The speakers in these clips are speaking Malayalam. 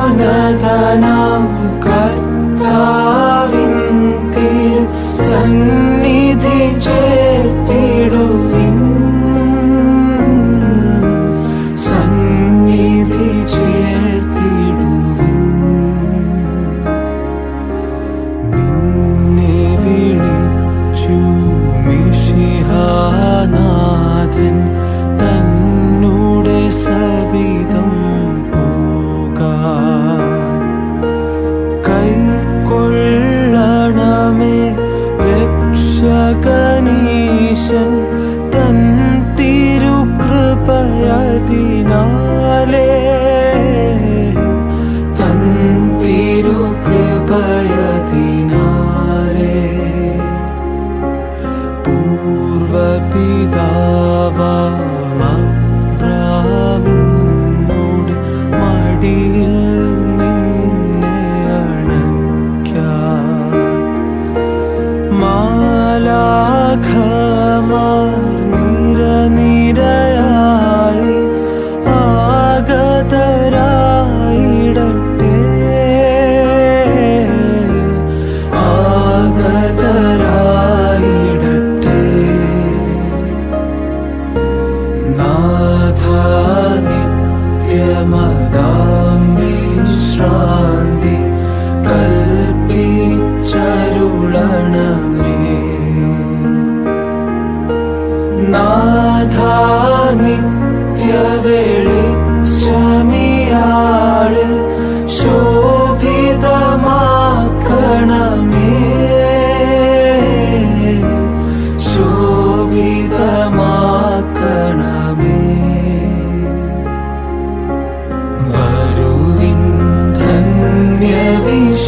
ረሞነተናው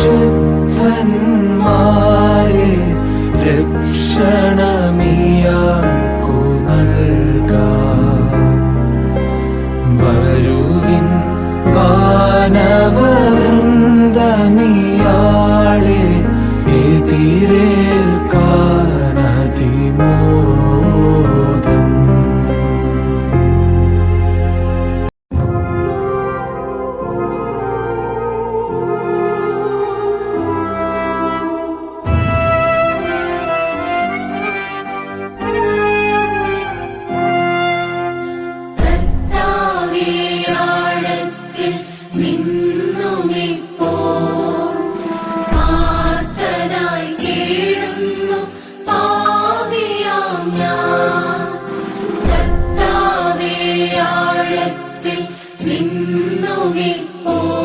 ധന്യവിശുദ്ധന്മാരെ രക്ഷണമിയാൾക്കു കർത്താവിയാഴത്തിൽ നിന്നുമിപ്പോൾ